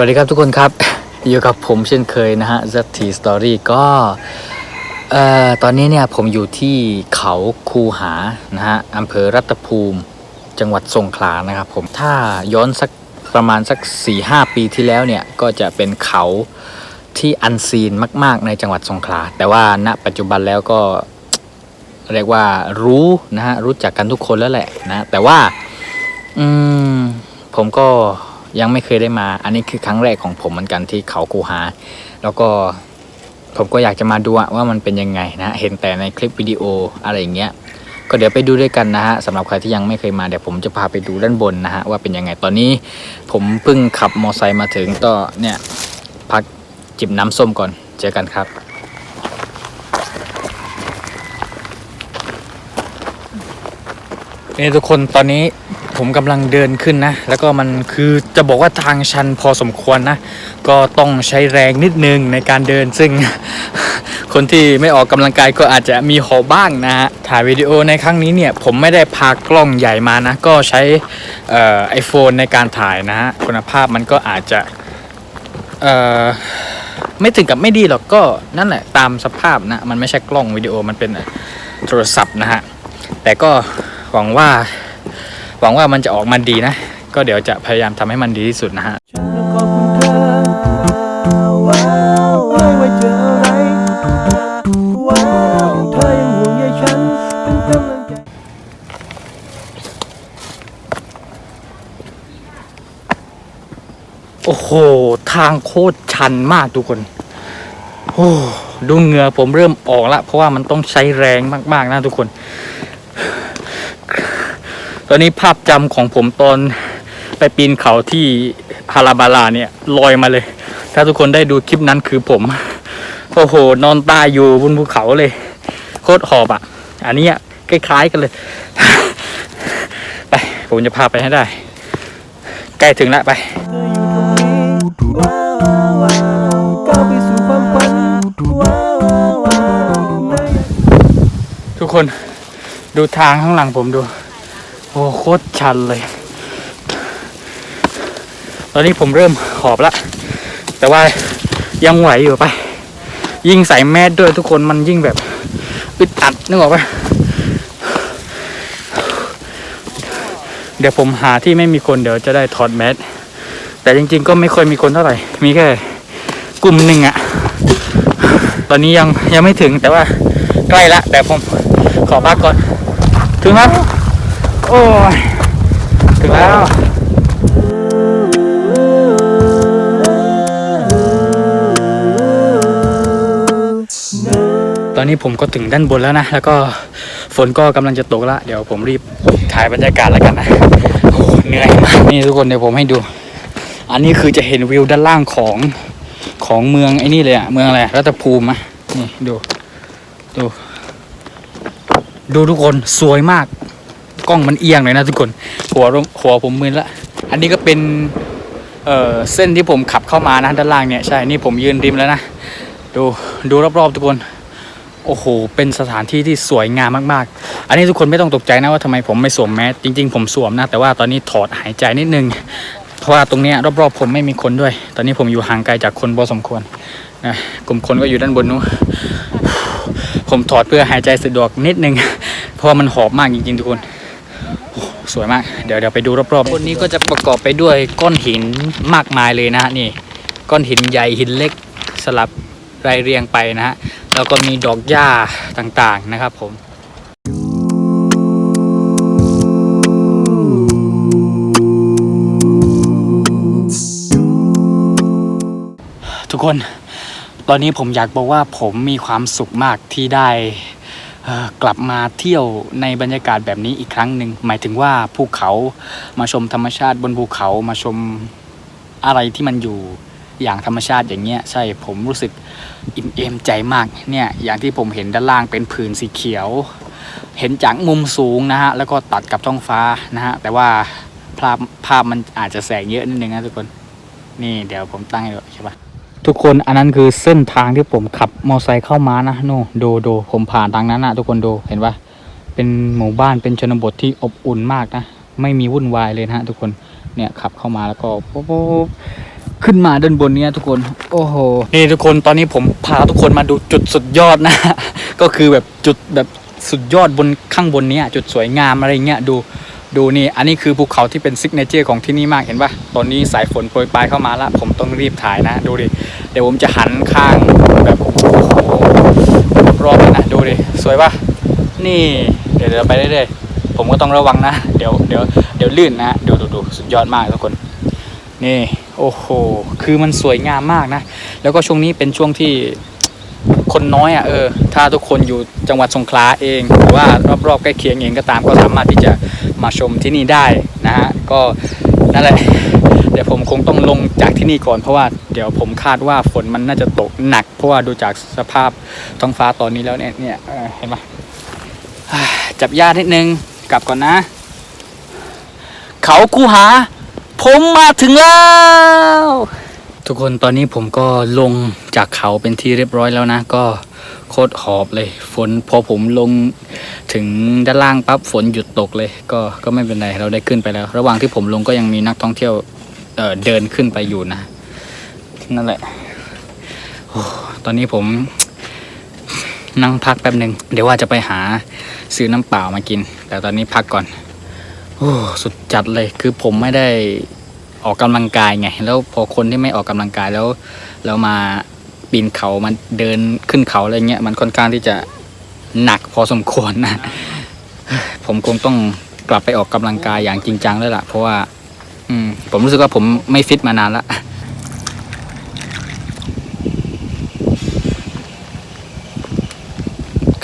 วัสดีครับทุกคนครับ อยู่กับผมเช่นเคยนะฮะ ZT Story ก็เอ่อตอนนี้เนี่ยผมอยู่ที่เขาคูหานะฮะอำเภอรัตภูมิจังหวัดสงขลานะครับผมถ้าย้อนสักประมาณสัก 4-5 ปีที่แล้วเนี่ย ก็จะเป็นเขาที่อันซีนมาก ๆ ในจังหวัดสงขลา แต่ว่าณปัจจุบันแล้วก็เรียกว่ารู้นะฮะรู้จักกันทุกคนแล้วแหละนะ แต่ว่า อืมผมก็ ยังไม่เคยได้มา อันนี้คือครั้งแรกของผมเหมือนกันที่เขากูหา แล้วก็ผมก็อยากจะมาดูว่ามันเป็นยังไงนะเห็นแต่ในคลิปวิดีโออะไรอย่างเงี้ยก็เดี๋ยวไปดูด้วยกันนะฮะสำหรับใครที่ยังไม่เคยมาเดี๋ยวผมจะพาไปดูด้านบนนะฮะว่าเป็นยังไงตอนนี้ ผมเพิ่งขับมอไซค์มาถึงก็เนี่ยพักจิบน้ำส้มก่อนเจอกันครับนี่ทุกคนตอนนี้ ผมกำลังเดินขึ้นนะ แล้วก็มันคือจะบอกว่าทางชันพอสมควรนะ ก็ต้องใช้แรงนิดนึงในการเดินซึ่ง คนที่ไม่ออกกำลังกายก็อาจจะมีหอบบ้างนะฮะถ่ายวิดีโอในครั้งนี้เนี่ย ผมไม่ได้พากล้องใหญ่มานะ ก็ใช้ไอโฟนในการถ่ายนะฮะคุณภาพมันก็อาจจะไม่ถึงกับไม่ดีหรอกก็นั่นแหละตามสภาพนะ มันไม่ใช่กล้องวิดีโอมันเป็นโทรศัพท์นะฮะแต่ก็หวังว่า หวังว่ามันจะออกมาดีนะ ก็เดี๋ยวจะพยายามทำให้มันดีที่สุดนะฮะโอ้โห ทางโคตรชันมากทุกคนโอ้ดูเหงื่อผมเริ่มออกละเพราะว่ามันต้องใช้แรงมากๆนะทุกคน ตอนนี้ภาพจำของผมตอนไปปีนเขาที่ฮาราบาลาเนี่ยลอยมาเลย ถ้าทุกคนได้ดูคลิปนั้นคือผม โอ้โห นอนตายอยู่บนภูเขาเลย โคตรหอบอะ อันนี้คล้ายๆกันเลย ไป ผมจะพาไปให้ได้ ใกล้ถึงแล้วไปทุกคนดูทางข้างหลังผมดู อ้โคตรชันเลย ตอนนี้ผมเริ่มหอบละ แต่ว่ายังไหวอยู่ไป ยิ่งใส่แมสด้วยทุกคนมันยิ่งแบบอึดอัดนึกออกปะเดี๋ยวผมหาที่ไม่มีคนเดี๋ยวจะได้ถอดแมสแต่จริงๆก็ไม่ค่อยมีคนเท่าไหร่ มีแค่กลุ่มหนึ่งอะตอนนี้ยังยังไม่ถึงแต่ว่าใกล้ละ แต่ผมขอพักก่อน ถึงแล้ว โอ้ยถึงแล้วตอนนี้ผมก็ถึงด้านบนแล้วนะ แล้วก็ฝนก็กำลังจะตกละ เดี๋ยวผมรีบถ่ายบรรยากาศแล้วกันนะโอ้เหนื่อยมากนี่ทุกคนเดี๋ยวผมให้ดู อันนี้คือจะเห็นวิวด้านล่างของของเมืองไอ้นี่เลยอะเมืองอะไรรัตภูมิอะนี่ดู ดู ดูทุกคนสวยมาก กล้องมันเอียงเลยนะทุกคน หัวรหัวผมมึนละ อันนี้ก็เป็นเอ่อเส้นที่ผมขับเข้ามานะด้านล่างเนี่ยใช่ นี่ผมยืนริมแล้วนะ ดูดูรอบๆทุกคน โอ้โห เป็นสถานที่ที่สวยงามมากๆ อันนี้ทุกคนไม่ต้องตกใจนะว่าทำไมผมไม่สวมแมสจริง ๆ ผมสวมนะ แต่ว่าตอนนี้ถอดหายใจนิดนึง เพราะว่าตรงเนี้ยรอบๆ ผมไม่มีคนด้วย ตอนนี้ผมอยู่ห่างไกลจากคนพอสมควรนะกลุ่มคนก็อยู่ด้านบนนู้นผมถอดเพื่อหายใจสะดวกนิดนึง เพราะว่ามันหอบมากจริงๆทุกคน สวยมาก เดี๋ยวเดี๋ยวไปดูรอบๆบนนี้ก็จะประกอบไปด้วยก้อนหินมากมายเลยนะฮะนี่ก้อนหินใหญ่หินเล็กสลับรายเรียงไปนะฮะแล้วก็มีดอกหญ้าต่างๆนะครับผมทุกคน ตอนนี้ผมอยากบอกว่าผมมีความสุขมากที่ได้ กลับมาเที่ยวในบรรยากาศแบบนี้อีกครั้งหนึ่งหมายถึงว่าภูเขามาชมธรรมชาติบนภูเขามาชมอะไรที่มันอยู่อย่างธรรมชาติอย่างเงี้ยใช่ผมรู้สึกอิ่มเอมใจมากเนี่ยอย่างที่ผมเห็นด้านล่างเป็นผืนสีเขียว เห็นจากมุมสูงนะฮะแล้วก็ตัดกับท้องฟ้านะฮะแต่ว่าภาพภาพมันอาจจะแสงเยอะนิดนึงนะทุกคน นี่เดี๋ยวผมตั้งให้ดูใช่ปะ ทุกคนอันนั้นคือเส้นทางที่ผมขับมอไซค์เข้ามานะโน่ดูดูผมผ่านทางนั้นนะทุกคนดูเห็นปะเป็นหมู่บ้านเป็นชนบทที่อบอุ่นมากนะ ไม่มีวุ่นวายเลยนะฮะทุกคนเนี่ยขับเข้ามาแล้วก็ปุ๊บปขึ้นมาด้านบนเนี้ยทุกคนโอ้โหนี่ทุกคนตอนนี้ผมพาทุกคนมาดูจุดสุดยอดนะ ก็คือแบบจุดแบบสุดยอดบนข้างบนเนี้ยจุดสวยงามอะไรเงี้ยดูดูนี่อันนี้คือภูเขาที่เป็นซิกเนเจอร์ของที่นี่มากเห็นปะตอนนี้สายฝนโปรยปลายเข้ามาละผมต้องรีบถ่ายนะ ดูดิ ดี๋ยวผมจะหันข้างแบบโอ้โหรอบๆนะดูดิสวยปะนี่เดี๋ยวเดี๋ยวไปเรื่อยๆผมก็ต้องระวังนะ เดี๋ยวเดี๋ยวเดี๋ยวลื่นนะดูดูดูสุดยอดมากทุกคน นี่โอ้โหคือมันสวยงามมากนะ แล้วก็ช่วงนี้เป็นช่วงที่คนน้อยอะเออ ถ้าทุกคนอยู่จังหวัดสงขลาเองหรือว่ารอบๆใกล้เคียงเองก็ตามก็สามารถที่จะมาชมที่นี่ได้นะฮะก็นั่นแหละ เดี๋ยวผมคงต้องลงจากที่นี่ก่อนเพราะว่าเดี๋ยวผมคาดว่าฝนมันน่าจะตกหนัก เพราะว่าดูจากสภาพท้องฟ้าตอนนี้แล้วเนี่ยเนี่ยเห็นปะอ่าจับยานิดนึงกลับก่อนนะ เขาคูหา ผมมาถึงแล้วทุกคนตอนนี้ผมก็ลงจากเขาเป็นที่เรียบร้อยแล้วนะ ก็โคตรหอบเลย ฝนพอผมลงถึงด้านล่างปั๊บฝนหยุดตกเลย ก็ก็ไม่เป็นไรเราได้ขึ้นไปแล้ว ระหว่างที่ผมลงก็ยังมีนักท่องเที่ยว เออเดินขึ้นไปอยู่นะนั่นแหละโอ้ตอนนี้ผม นั่งพักแป๊บหนึ่งเดี๋ยวว่าจะไปหาซื้อน้ำเปล่ามากิน แต่ตอนนี้พักก่อนโอ้สุดจัดเลยคือผมไม่ได้ออกกำลังกายไง แล้วพอคนที่ไม่ออกกำลังกายแล้วแล้วมาปีนเขามันเดินขึ้นเขาอะไรเงี้ยมันค่อนข้างที่จะหนักพอสมควรนะ ผมคงต้องกลับไปออกกำลังกายอย่างจริงจังแล้วล่ะ เพราะว่า อืม ผมรู้สึกว่าผมไม่ฟิตมานานละ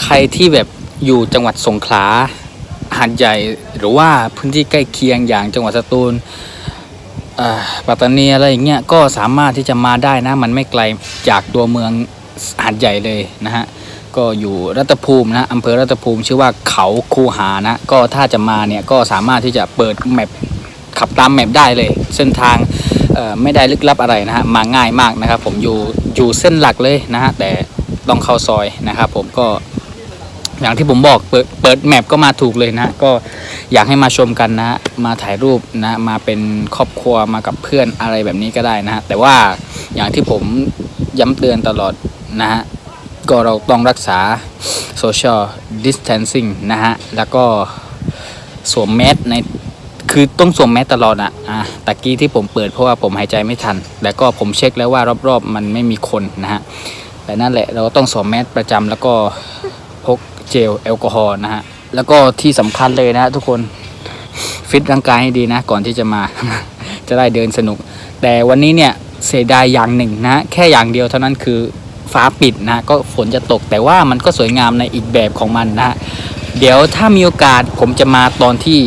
ใครที่แบบอยู่จังหวัดสงขลาหาดใหญ่หรือว่าพื้นที่ใกล้เคียงอย่างจังหวัดสตูลอ่อปัตตานีอะไรอย่างเงี้ยก็สามารถที่จะมาได้นะ มันไม่ไกลจากตัวเมืองหาดใหญ่เลยนะฮะก็อยู่รัตภูมินะอำเภอรัตภูมิชื่อว่าเขาคูหานะ ก็ถ้าจะมาเนี่ยก็สามารถที่จะเปิดแมป ขับตามแมปได้เลย เส้นทางไม่ได้ลึกลับอะไรนะฮะมาง่ายมากนะครับ ผมอยู่อยู่เส้นหลักเลยนะฮะแต่ต้องเข้าซอยนะครับ ผมก็อย่างที่ผมบอกเปิดเปิดแมปก็มาถูกเลยนะก็อยากให้มาชมกันนะมาถ่ายรูปนะมาเป็นครอบครัวมากับเพื่อนอะไรแบบนี้ก็ได้นะแต่ว่าอย่างที่ผมย้ำเตือนตลอดนะฮะก็เราต้องรักษา social distancing นะฮะแล้วก็สวมแมสใน คือต้องสวมแมสตลอดอะอะตะกี้ที่ผมเปิดเพราะว่าผมหายใจไม่ทันแต่ก็ผมเช็คแล้วว่ารอบๆ มันไม่มีคนนะฮะ แต่นั่นแหละเราก็ต้องสวมแมสประจำแล้วก็พกเจลแอลกอฮอล์นะฮะ แล้วก็ที่สำคัญเลยนะทุกคนฟิตร่างกายให้ดีนะ ก่อนที่จะมา จะได้เดินสนุก แต่วันนี้เนี่ยเสียดายอย่างหนึ่งนะแค่อย่างเดียวเท่านั้นคือฟ้าปิดนะก็ฝนจะตกแต่ว่ามันก็สวยงามในอีกแบบของมันนะเดี๋ยวถ้ามีโอกาสผมจะมาตอนที่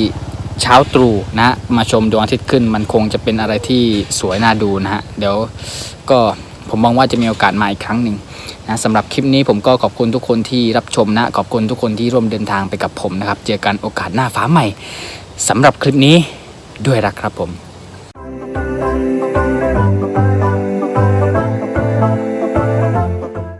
เช้าตรู่นะมาชมดวงอาทิตย์ขึ้น มันคงจะเป็นอะไรที่สวยน่าดูนะฮะเดี๋ยวก็ผมมองว่าจะมีโอกาสมาอีกครั้งหนึ่งนะสำหรับคลิปนี้ผมก็ขอบคุณทุกคนที่รับชมนะ ขอบคุณทุกคนที่ร่วมเดินทางไปกับผมนะครับ เจอกันโอกาสหน้าฟ้าใหม่สำหรับคลิปนี้ด้วยรักครับผม